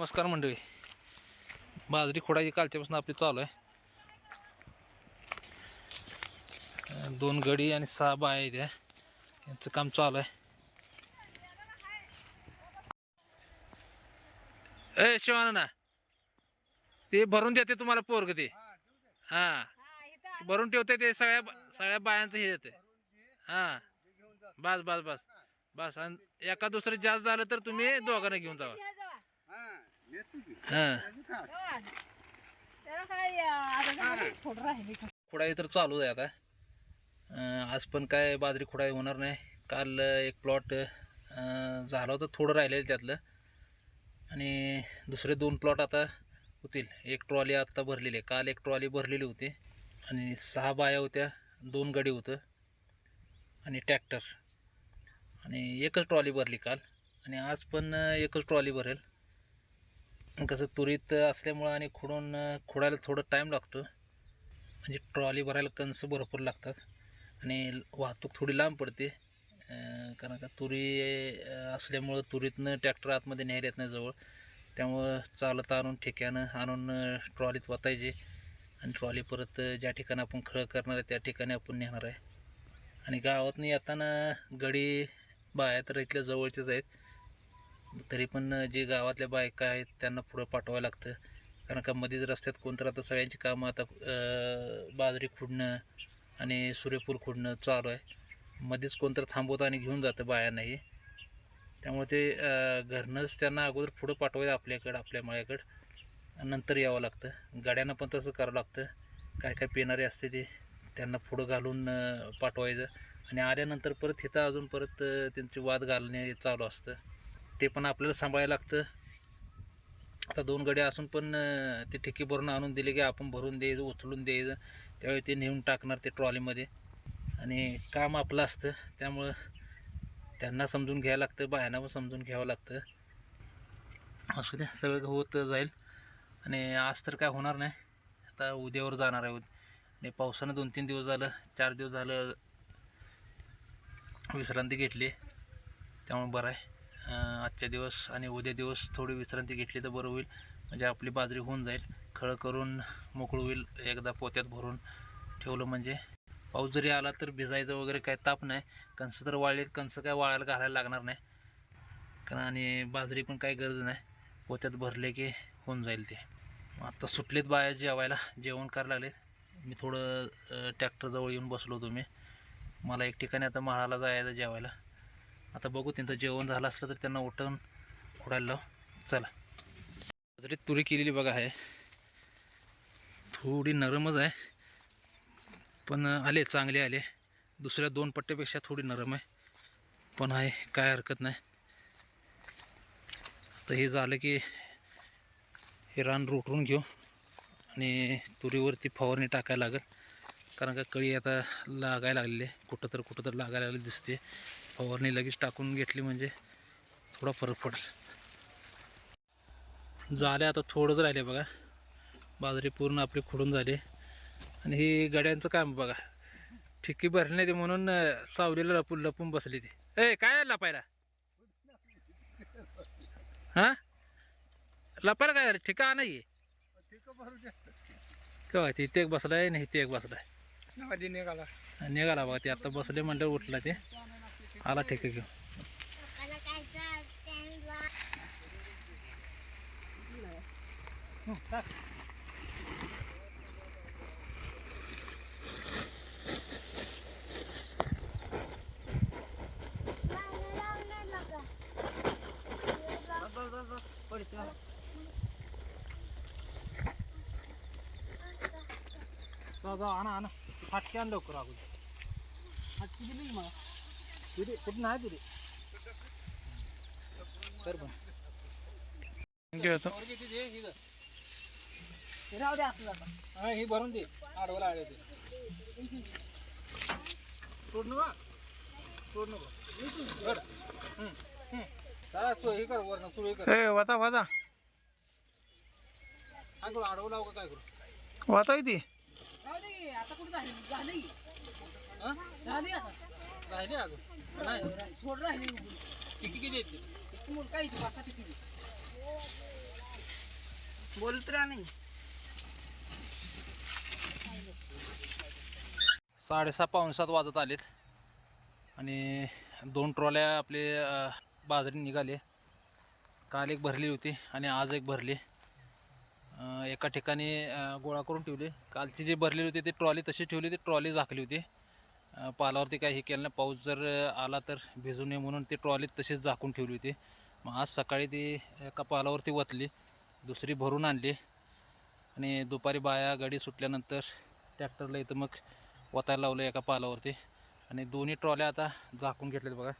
नमस्कार मंडळी. बाजरी खोडाची कालच्यापासून आपली चालू आहे. दोन गडी आणि सहा बाया आहेत यांचं काम चालू आहे. ए शिवाना ते भरून देते तुम्हाला पोरग ते. हां. भरून ठेवते ते सगळ्या सगळ्या बायांचं हे देते. हां. बस बस बस. बस. आणि एका दुसरं जास्त झालं तर तुम्ही दोघांना घेऊन जावा. खुडाई तर चालूच आहे आता. आज पण काय बाजरी खुडाई होणार नाही. काल एक प्लॉट झालं होतं थोडं राहिलेलं त्यातलं. आणि दुसरे दोन प्लॉट आता होतील. एक ट्रॉली आत्ता भरलेली आहे. काल एक ट्रॉली भरलेली होती. आणि सहा बाया होत्या दोन गडी होतं आणि ट्रॅक्टर आणि एकच ट्रॉली भरली काल. आणि आज पण एकच ट्रॉली भरेल. कसं तुरीत असल्यामुळं आणि खुडून खुडायला थोडं टाईम लागतो. म्हणजे ट्रॉली भरायला कंस भरपूर लागतात. आणि वाहतूक थोडी लांब पडते. कारण का तुरी असल्यामुळं तुरीतनं ट्रॅक्टर आतमध्ये न्यायला येत नाही जवळ. त्यामुळं चालत आणून ठेक्यानं आणून ट्रॉलीत वाचायचे आणि ट्रॉली परत ज्या ठिकाणी आपण खळ करणार आहे त्या ठिकाणी आपण नेणार आहे. आणि गावातनं येताना गडी बाया तर इथल्या जवळचेच आहेत. तरी पण जे गावातल्या बायका आहेत त्यांना पुढं पाठवावं लागतं. कारण का मध्येच रस्त्यात कोणतं आता सगळ्यांची कामं आता बाजरी खुडणं आणि सूर्यफूल खुडणं चालू आहे. मध्येच कोणतं थांबवतं आणि घेऊन जातं बायांनाही. त्यामुळे ते घरनंच त्यांना अगोदर पुढं पाठवायचं आपल्याकडं आपल्या मळ्याकडं. आणि नंतर यावं लागतं. गाड्यांना पण तसं करावं लागतं. काय काय पिणारे असते ते त्यांना पुढं घालून पाठवायचं. आणि आल्यानंतर परत तिथं अजून परत त्यांची वाद घालणे चालू असतं. ते पण आपल्याला सांभाळायला लागतं. आता दोन गड्या असून पण ते ठिकी भरून आणून दिले की आपण भरून द्यायचं उचलून द्यायचं. त्यावेळी ते नेऊन टाकणार ते ट्रॉलीमध्ये. आणि काम आपलं असतं. त्यामुळं त्यांना समजून घ्यावं लागतं बायांना पण समजून घ्यावं लागतं. असू द्या सगळं होत जाईल. आणि आज तर काय होणार नाही. आता उद्यावर जाणार आहे. आणि पावसानं दोन तीन दिवस झालं चार दिवस झालं विश्रांती घेतली. त्यामुळे बरं आहे. आजच्या दिवस आणि उद्या दिवस थोडी विश्रांती घेतली तर बरं होईल. म्हणजे आपली बाजरी होऊन जाईल. खळं करून मोकळं होईल. एकदा पोत्यात भरून ठेवलं म्हणजे. पाऊस जरी आला तर भिजायचं वगैरे काय ताप नाही. कणसं तर वाळलेत. कणसं काय वाळायला घालायला लागणार नाही. कारण आणि बाजरी पण काही गरज नाही. पोत्यात भरले की होऊन जाईल ते. आता सुटलेत बाया जेवायला. जेवण करायला लागलेत. मी थोडं ट्रॅक्टरजवळ येऊन बसलो होतो मी. मला एक ठिकाणी आता म्हाळाला जायचं जेवायला. आता बघू त्यांचं जेवण झालं असलं तर त्यांना उठवून उडायला लाव. चला. जरी तुरी केलेली बघा आहे. थोडी नरमच आहे. पण आले चांगले आले. दुसऱ्या दोन पट्ट्यापेक्षा थोडी नरम आहे. पण आहे काय हरकत नाही. तर हे झालं की हे रान रोटून घेऊ. आणि तुरीवरती फवारणी टाकायला लागेल. कारण का कळी आता लागायला लागलेली आहे. कुठं तर कुठं तर लागायला लागली दिसते. फवारणी लगेच टाकून घेतली म्हणजे थोडा फरक पडेल. झाले आता थोडंच राहिले बघा. बाजरी पूर्ण आपली खुडून झाली. आणि ही गड्यांचं काम बघा. ठिक्की भरली नाही ते म्हणून सावलीला लपून लपून बसली ती. ए काय लपायला? हां? लपायला काय ठिका नाही केव्हा ते? इथे एक बसलाय नाही इथे एक बसलाय. निघाला? निघाला बघा ते आता बसले म्हणल्यावर उठला ते. आला ठेका घेऊन आणा आणा फाटके आण लवकर अगोदर फाटकी दिली की मला दिली कुठं नाही दिली कर पण हा ही भरून दे आडवला आडवे दे सोड नका सोड नको हम्म. चला सो हे कर वरनं सुरू कर ए वाता वाता काय करू आडवं लावू का काय करू वाता किती हा? राहिले अगं. नाही. किती किती आहेत ते? बोलत राहा नाही. साडेसहा पावणे सात वाजत आलेत. आणि दोन ट्रॉल्या आपले बाजरी निघाले. काल एक भरली होती आणि आज एक भरली. एका ठिकाणी गोळा करून ठेवली. कालची जी भरलेली होती ती ट्रॉली तशी ठेवली ती ट्रॉली झाकली होती. पालावरती काही हे केलं नाही. पाऊस जर आला तर भिजू नये म्हणून ती ट्रॉलीत तशीच झाकून ठेवली होती. मग आज सकाळी ती एका पालावरती वतली दुसरी भरून आणली आणि दुपारी बाया गाडी सुटल्यानंतर ट्रॅक्टरला इथं मग वतायला लावलं एका पालावरती आणि दोन्ही ट्रॉल्या आता झाकून घेतल्यात बघा.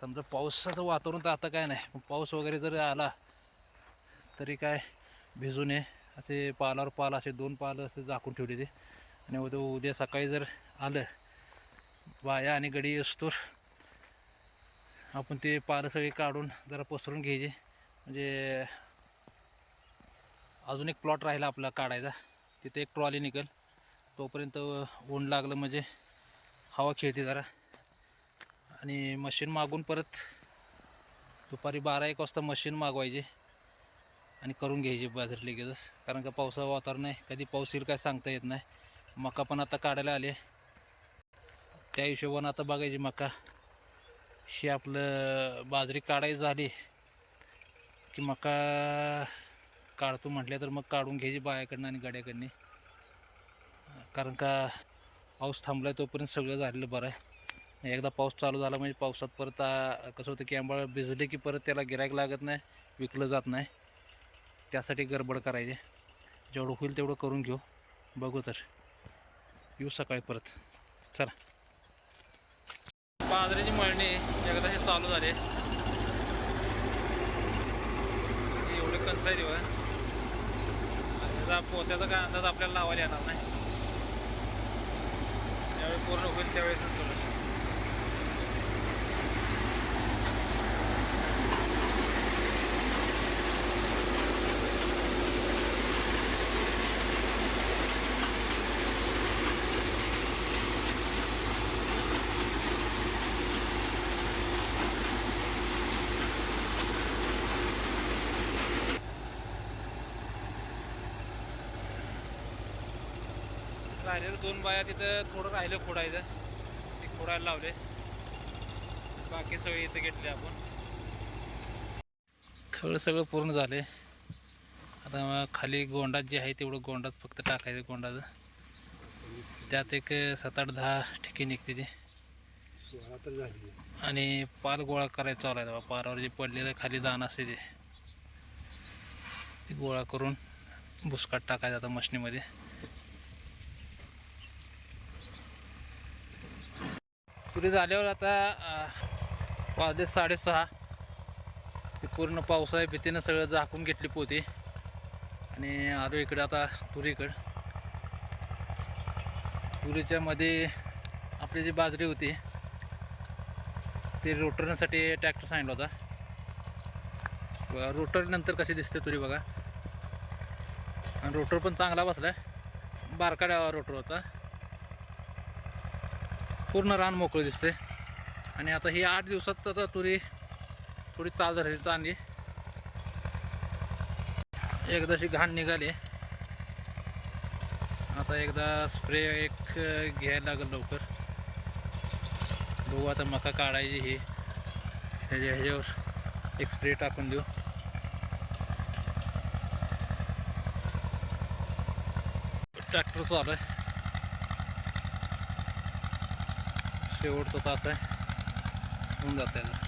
समजा पावसाचं वातावरण तर आता काय नाही पण पाऊस वगैरे जर आला तरी काय भिजू नये. असे पालावर पाल असे दोन पाल असे झाकून ठेवले ते आणि उद्या उद्या सकाळी जर आलं बाया आणि गडी असतो आपण ते पारं सगळे काढून जरा पसरून घ्यायचे. म्हणजे अजून एक प्लॉट राहिला आपला काढायचा. तिथे एक ट्रॉली निघेल. तोपर्यंत ऊन लागलं म्हणजे हवा खेळते जरा. आणि मशीन मागून परत दुपारी बारा एक वाजता मशीन मागवायची आणि करून घ्यायची बाजारात लगेचच. कारण का पावसाचं वातावरण आहे. कधी पाऊस येईल काय सांगता येत नाही. मका पण आता काढायला आले. त्या हिशोबानं आता बघायची मका. ही आपलं बाजरी काढायची झाली की मका काढतो म्हटलं तर मग काढून घ्यायची बायाकडनं आणि गड्याकडनं. कारण का पाऊस थांबला आहे तोपर्यंत सगळं झालेलं बरं आहे. एकदा पाऊस चालू झाला म्हणजे पावसात परत कसं होतं की आंबा भिजले की परत त्याला गिरायक लागत नाही विकलं जात नाही. त्यासाठी गडबड करायची. जेवढं होईल तेवढं करून घेऊ. बघू तर. येऊ सकाळी परत. चला. बाजरीची मळणी एकदा हे चालू झाले. एवढे कणस आहे तेव्हा त्याचा पोत्याचा काय अंदाज आपल्याला लावायला येणार नाही. त्यावेळी पूर्ण होईल त्यावेळेस राहिलेलं दोन बाया तिथं थोडं राहिलं खोडायचं. ते खोडायला लावले. बाकी सगळे इथं घेतले आपण. खळ सगळं पूर्ण झाले. आता खाली गोंडात जे आहे तेवढं गोंडात फक्त टाकायचं गोंडाचं. त्यात एक सात आठ दहा ठिके निघते ते. सोळा तर झाली. आणि पाल गोळा करायचा चालू आहे तेव्हा पारावर जे पडलेलं खाली दाण असते ते. ते गोळा करून भुसकाट टाकायचं आता मशनीमध्ये. पुरी झाल्यावर आता अं, वाजले साडेसहा. ते पूर्ण पावसाळ्या भीतीनं सगळं झाकून घेतली पोती. आणि आलो इकडे आता तुरीकडं. तुरीच्या मध्ये आपली जी बाजरी होती ती रोटरण्यासाठी ट्रॅक्टर सांगितला होता. रोटर नंतर कशी दिसते तुरी बघा. आणि रोटर पण चांगला बसला आहे बारकाड्या रोटर होता. पूर्ण रान मोकळं दिसते आणि आता ही आठ दिवसात आता तुरी थोडी चाल झाली चांगली. एकदाशी घाण निघाली. आता एकदा स्प्रे एक घ्यायला लागेल लवकर. बघू आता मका काढायची ही. त्याच्या ह्याच्यावर एक स्प्रे टाकून देऊ. ट्रॅक्टर चालू आहे. शेवटचा तास आहे. होऊन जाते ना